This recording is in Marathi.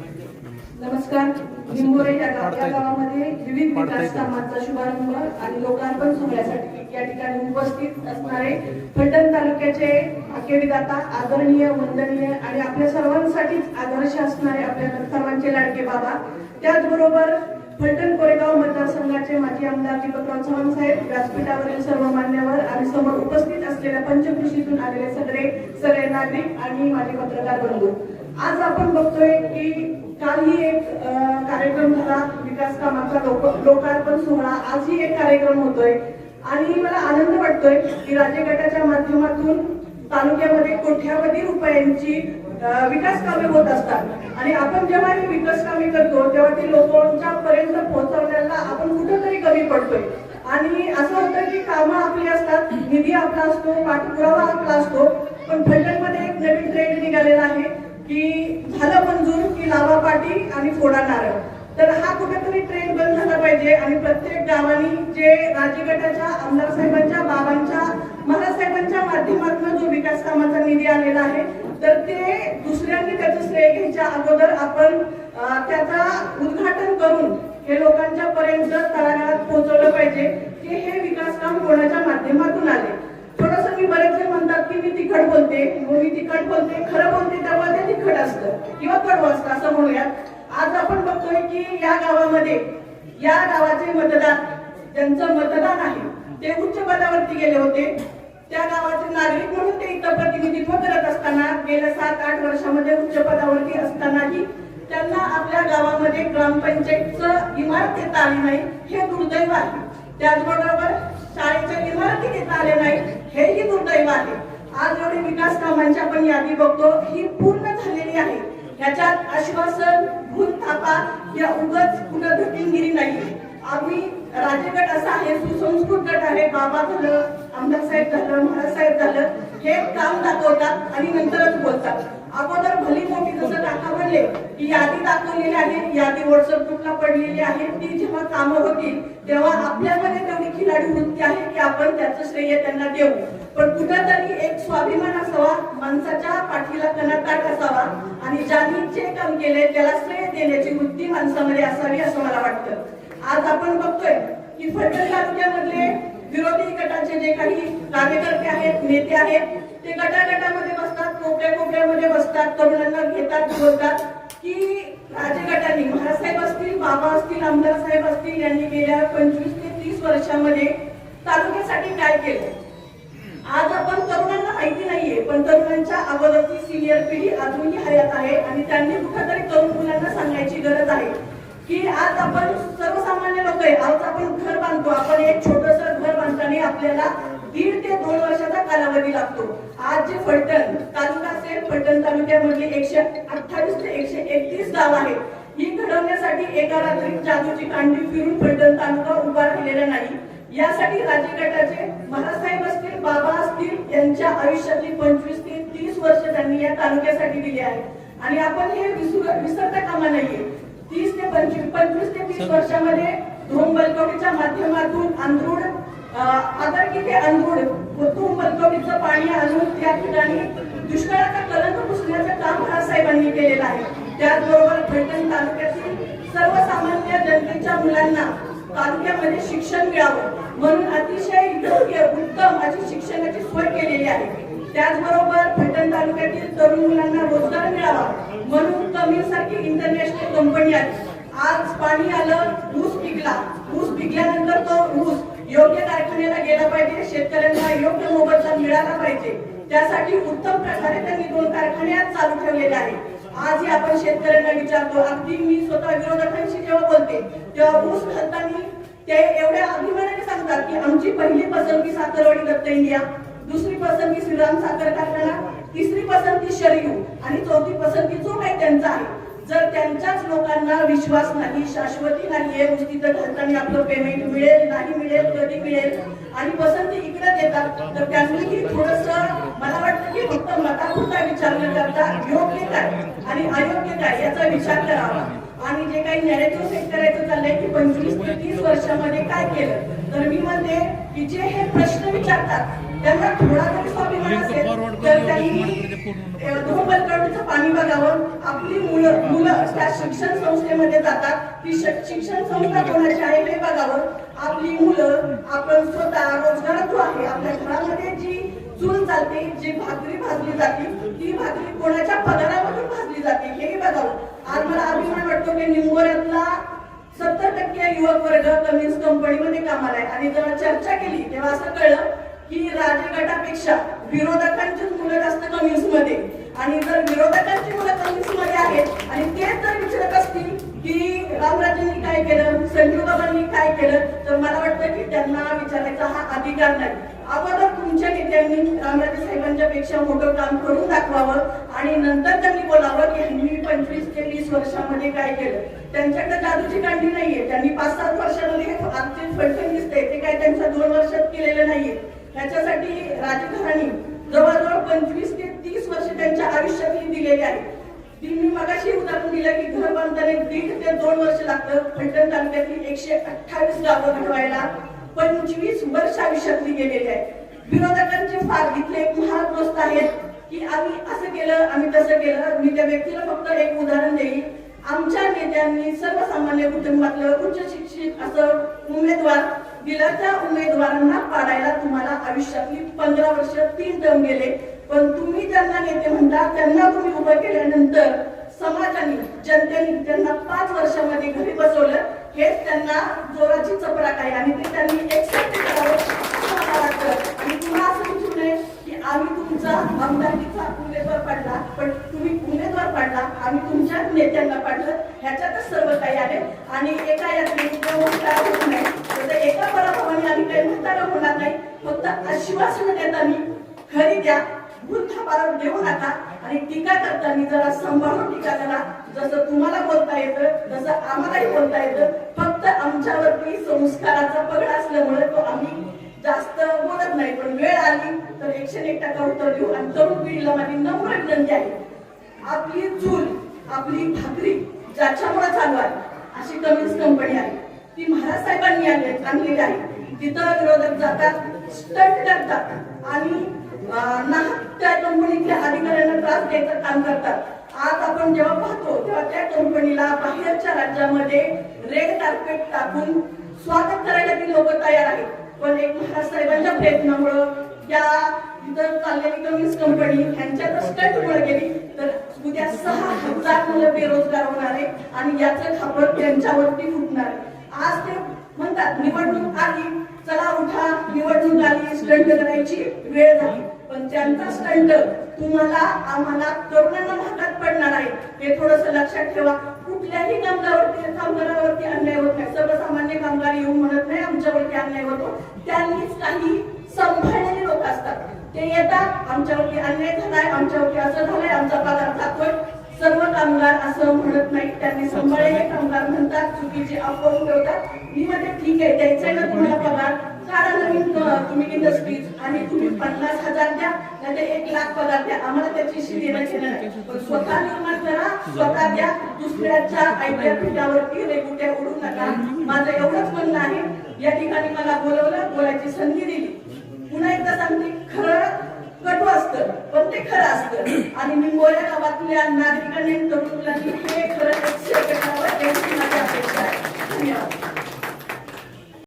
नमस्कार. निंबोरे या गावामध्ये विविध विकास कामांचा शुभारंभ आणि लोकार्पण सोहळ्यासाठी या ठिकाणी उपस्थित असणारे फलटण तालुक्याचे आखेविदाता आदरणीय वंदनीय आणि आपल्या सर्वांसाठीच आदर्श असणारे आपल्या सर्वांचे लाडके बाबा. त्याचबरोबर फलटण कोरेगाव मतदारसंघाचे माजी आमदार दीपकराव चव्हाण साहेब व्यासपीठावरील सर्व मान्यवर आणि समोर उपस्थित असलेल्या पंचकृषीतून आलेले सगळे सगळे नागरिक आणि माजी पत्रकार बंधू. आज आपण बघतोय की कालही एक कार्यक्रम झाला विकास कामाचा लोकार्पण सोहळा. आजही एक कार्यक्रम होतोय. आणि मला आनंद वाटतोय की राज्य गटाच्या माध्यमातून तालुक्यामध्ये कोट्यावधी रुपयांची विकास कामे होत असतात. आणि आपण जेव्हा ही विकास कामे करतो तेव्हा ती लोकांच्या पर्यंत पोहोचवण्याला आपण कुठेतरी कमी पडतोय. आणि असं होतं की कामं आपली असतात निधी आपला असतो पाठपुरावा आपला असतो पण फलटणमध्ये एक नवीन ट्रेंड निघालेला आहे. की झालं मंजूर की लावा पाटी आणि फोडा नारळ. तर हा कुठेतरी ट्रेंड बंद झाला पाहिजे आणि प्रत्येक गावानी जे राज्यगटाच्या आमदार साहेबांच्या बाबांच्या महाराज साहेबांच्या माध्यमातून जो विकास कामाचा निधी आलेला आहे तर ते दुसऱ्यांनी त्याचं श्रेय घ्यायच्या अगोदर आपण त्याचा उद्घाटन करून हे लोकांच्या पर्यंत तळागाळात पोहोचवलं पाहिजे की हे विकास काम कोणाच्या माध्यमातून आले? थोडस मी बरेच जण म्हणतात की मी तिखट बोलते. मी तिखट बोलते खरं बोलते तेव्हा ते तिखट असतं किंवा कडवं असतं असं म्हणूयात. आज आपण बघतोय की या गावामध्ये या गावाचे मतदार ज्यांचं मतदान आहे ते उच्च पदावरती गेले होते. त्या गावाचे नागरिक म्हणून ते इथं प्रतिनिधित्व करत असताना गेल्या सात आठ वर्षामध्ये उच्च पदावरती असतानाही त्यांना आपल्या गावामध्ये ग्रामपंचायतचं इमारत देता आली नाही हे दुर्दैव आहे. त्याचबरोबर शाळेच्या इमारती घेता आले नाही हेही दुर्दैव आहे. आज एवढी विकास कामांची आपण यादी बघतो ही पूर्ण झालेली आहे. ह्याच्यात आश्वासन भूल थापा या उगच कुठं धटिंगिरी नाही. आम्ही राज्यगट असा आहे सुसंस्कृत गट आहे बाबा झालं आमदार साहेब झालं महाराज साहेब झालं हे काम दाखवतात आणि नंतरच बोलतात. अगोदर भली मोठी जसं काका म्हणले की यादी दाखवलेली आहे यादी व्हॉट्सअप ग्रुपला पडलेली आहे. ती जेव्हा कामं होतील तेव्हा आपल्यामध्ये तेवढी खिलाडी वृत्ती आहे की आपण त्याचं श्रेय त्यांना देऊ. पण कुठेतरी एक स्वाभिमान असावा माणसाच्या पाठीला कणाताट असावा आणि ज्यांनी जे काम केले त्याला श्रेय देण्याची वृत्ती माणसामध्ये असावी असं मला वाटतं. आज आपण बघतोय की फलटण तालुक्यामधले विरोधी गटाचे जे काही कार्यकर्ते आहेत नेते आहेत ते गटागटामध्ये बसतात कोपऱ्या कोपऱ्यामध्ये बसतात तरुणांना घेतात बोलतात की राजगटांनी महाराज साहेब असतील बाबा असतील आमदार साहेब असतील यांनी गेल्या पंचवीस ते तीस वर्षामध्ये तालुक्यासाठी काय केलं? आज आपण तरुणांना माहिती नाहीये पण तरुणांच्या अगोदरची सिनियर पिढी अजूनही हयात आहे आणि त्यांनी कुठेतरी तरुण मुलांना सांगायची गरज आहे. की आज आपण सर्वसामान्य लोक आहे. आज आपण घर बांधतो. आपण एक छोटस घर बांधताना आपल्याला दीड ते दोन वर्षाचा कालावधी लागतो. आज जे फलटण तालुका असेल फलटण तालुक्यामध्ये एकशे अठ्ठावीस ते एकशे एकतीस गाव आहे ही घडवण्यासाठी एका रात्री जादूची कांडी फिरून फलटण तालुका उभा राहिलेला नाही. यासाठी राज्य गटाचे असतील बाबा असतील यांच्या आयुष्यातली पंचवीस ते तीस वर्ष त्यांनी या तालुक्यासाठी दिली आहे आणि आपण हे विसरू विसरता कामा नाहीये तीस ते पंचवीस पंचवीस ते तीस वर्षामध्ये धोम बलकवडीच्या माध्यमातून अंधरूड आदरकी ते अंधरूड धोम बलकवडीचं पाणी आणून त्या ठिकाणी दुष्काळाचा कलंक पुसण्याचं काम महाराजसाहेबांनी केलेलं आहे. त्याचबरोबर फलटण तालुक्यातील सर्वसामान्य जनतेच्या मुलांना तालुक्यामध्ये शिक्षण मिळावं. म्हणून अतिशय योग्य उत्तम अशी शिक्षणाची सोय केलेली आहे. त्याचबरोबर फलटण तालुक्यातील तरुण मुलांना रोजगार मिळावा म्हणून कमी सारखी इंटरनॅशनल कंपनी आहे आज पाणी आलं ऊस पिकला. ऊस पिकल्यानंतर तो ऊस योग्य कारखान्याला गेला पाहिजे शेतकऱ्यांना योग्य मोबदला मिळाला पाहिजे. त्यासाठी उत्तम प्रकारे त्यांनी दोन कारखाने आज चालू ठेवलेले आहे आज आपण शेतकऱ्यांना विचारतो अगदी मी स्वतः विरोधकांशी जेव्हा बोलते तेव्हा ऊस घालताना ते एवढ्या अभिमानाने सांगतात की आमची पहिली पसंती साखरवाडी दत्त इंडिया दुसरी पसंती श्रीराम साखर कारखाना तिसरी पसंती शरयू आणि चौथी पसंती जो काही त्यांचा. आहे जर त्यांच्याच लोकांना विश्वास नाही शाश्वती नाहीये तर घालताना आपलं पेमेंट मिळेल नाही मिळेल कधी मिळेल आणि पसंती इकडे देतात तर त्यांनीही थोडस मला वाटतं की फक्त मतापुरता विचार न करता योग्य काय आणि अयोग्य काय याचा विचार करावा. आणि जे काही नॅरेटिव्ह सेट करायचं चाललंय की पंचवीस ते तीस वर्षामध्ये काय केलं तर मी म्हणते की जे हे प्रश्न विचारतात त्यांना थोडा जरी स्वाभिमान असेल तर त्यांनी धोबलकडचं पाणी बघावं आपली मुलं मुलं त्या शिक्षण संस्थेमध्ये जातात. ती शिक्षण संस्था कोणाची आहे हे बघावं. आपली मुलं आपण स्वतः रोजगारातू आहे आपल्या घरामध्ये जी चूल चालते जी भाकरी भाजली जाते ती भाकरी कोणाच्या पगारामधून भाजली जाते हेही बघावं. आज मला अभिमान वाटतो की निंबोऱ्यातला सत्तर टक्के युवक वर्ग कम्युनिस्ट कंपनीमध्ये कामाला आहे. आणि जेव्हा चर्चा केली तेव्हा असं कळलं की राजे गटापेक्षा विरोधकांचीच मुलं जास्त कम्युनिस्टमध्ये आणि जर विरोधकांची मुलं कम्युनिस्टमध्ये आहेत आणि तेच जर विचारत असतील की रामराजेंनी काय केलं संजीव बाबांनी काय केलं तर मला वाटतं की त्यांना विचारायचा हा अधिकार नाही. अगोदर तुमच्या नेत्यांनी रामराजे साहेबांच्या पेक्षा मोठं काम करून दाखवावं आणि नंतर त्यांनी बोलावं की ह्यांनी पंचवीस ते वीस वर्षामध्ये काय केलं. त्यांच्याकडे जादूची कांडी नाहीये. त्यांनी पाच सात वर्षामध्ये आजचे फडकन दिसते ते काय त्यांच्या दोन वर्षात केलेलं नाहीये. त्याच्यासाठी राजघराणी जवळजवळ पंचवीस ते तीस वर्ष त्यांच्या आयुष्यातली दिलेली आहे. ती मी मगाशी उदाहरण दिलं की घर बांधताना दीड ते दोन वर्ष लागतं. फलटण तालुक्यातील एकशे अठ्ठावीस गावं घडवायला पंचवीस वर्ष आयुष्यातली गेलेली आहे विरोधकांचे फार इथले एक महान दोस्त आहेत की आम्ही असं केलं आम्ही तसं केलं. मी त्या व्यक्तीला फक्त एक उदाहरण देईल आमच्या नेत्यांनी सर्वसामान्य कुटुंबातलं उच्च शिक्षित असं उमेदवार दिला त्या उमेदवारांना पाडायला तुम्हाला आयुष्यातली पंधरा वर्ष तीन टर्म गेले. पण तुम्ही त्यांना नेते म्हणता त्यांना तुम्ही उभं केल्यानंतर समाजाने जनतेने त्यांना पाच वर्षामध्ये घरी बसवलं. हेच त्यांना जोराची चपराक आहे आणि ते त्यांनी एक्सेप्ट करावं आणि तुम्हाला असं नये की आम्ही तुमचा आमदारकीचा उमेदवार पाडला पण तुम्ही उमेदवार पाडला आम्ही तुमच्या नेत्यांना पाडलं. ह्याच्यातच सर्व काही आहे. आणि एक यातली काय होत नाही तर एका पराभवाने आम्ही काही म्हातारा होणार नाही फक्त आश्वासन देताना खरी द्या बुद्धा पार देऊ नका आणि टीका करताना जरा सांभाळून टीका करा. जसं तुम्हाला बोलता येतं तसं आम्हालाही बोलता येतं. फक्त आमच्यावरती संस्काराचा पगड असल्यामुळे तो आम्ही जास्त बोलत नाही. पण वेळ आली तर एकशे एक टक्का उत्तर देऊ. आणि तरुण पिढीला माझी नम्र विनंती आहे. आपली चूल आपली भाकरी ज्याच्यामुळे चालू आहे अशी कमीच कंपनी आहे. ती महाराज साहेबांनी आणली- आणलेली आहे. तिथं विरोधक जातात स्टंट करतात. आणि अं, नाहक त्या कंपनीतल्या अधिकाऱ्यांना त्रास द्यायचं काम करतात. आज आपण जेव्हा पाहतो तेव्हा त्या कंपनीला बाहेरच्या राज्यामध्ये रेड कार्पेट टाकून स्वागत करायला ती लोक तयार आहेत. पण एक महाराज साहेबांच्या प्रयत्नामुळं या इतर चाललेली कम्युनिस्ट कंपनी ह्यांच्या स्टंट गेली. तर उद्या सहा हजार मुलं बेरोजगार होणार आहे आणि याचं खापर त्यांच्यावरती फुटणार आहे. आज ते म्हणतात निवडणूक आली. चला उठा. निवडणूक आली. स्टंट करायची वेळ झाली. पण त्यांचा स्टंट तुम्हाला आम्हाला तरुणांना भागात पडणार आहे. हे थोडस लक्षात ठेवा. कुठल्याही कामगारावरती कामगारावरती अन्याय होत नाही. सर्वसामान्य कामगार येऊन म्हणत नाही आमच्यावरती अन्याय होतो. त्यांनीच काही सांभाळलेले लोक असतात. ते येतात आमच्यावरती अन्याय झालाय आमच्यावरती असं झालंय आमचा पगार जातोय सर्व कामगार असं म्हणत नाही. त्यांनी सांभाळलेले कामगार म्हणतात चुकीचे अफवा ठेवतात मी म्हणते ठीक आहे द्यायचंय ना तुम्हाला पगार काढा नवीन तुम्ही इंडस्ट्रीज आणि तुम्ही पन्नास हजार द्या नाही एक लाख पगार द्या. आम्हाला त्याच्याशी देणं घेणं नाही. पण स्वतः निर्माण करा स्वतः द्या. दुसऱ्याच्या आयत्या पिठावरती रेगुट्या उडू नका. माझं एवढंच म्हणणं आहे. या ठिकाणी मला बोलवलं बोलायची संधी दिली. पुन्हा एकदा सांगते खरं कटू असतं पण ते खरं असतं. आणि मी मोऱ्या गावातल्या नागरिकांनी तरुण हे खरं करावं याची माझी अपेक्षा आहे. धन्यवाद.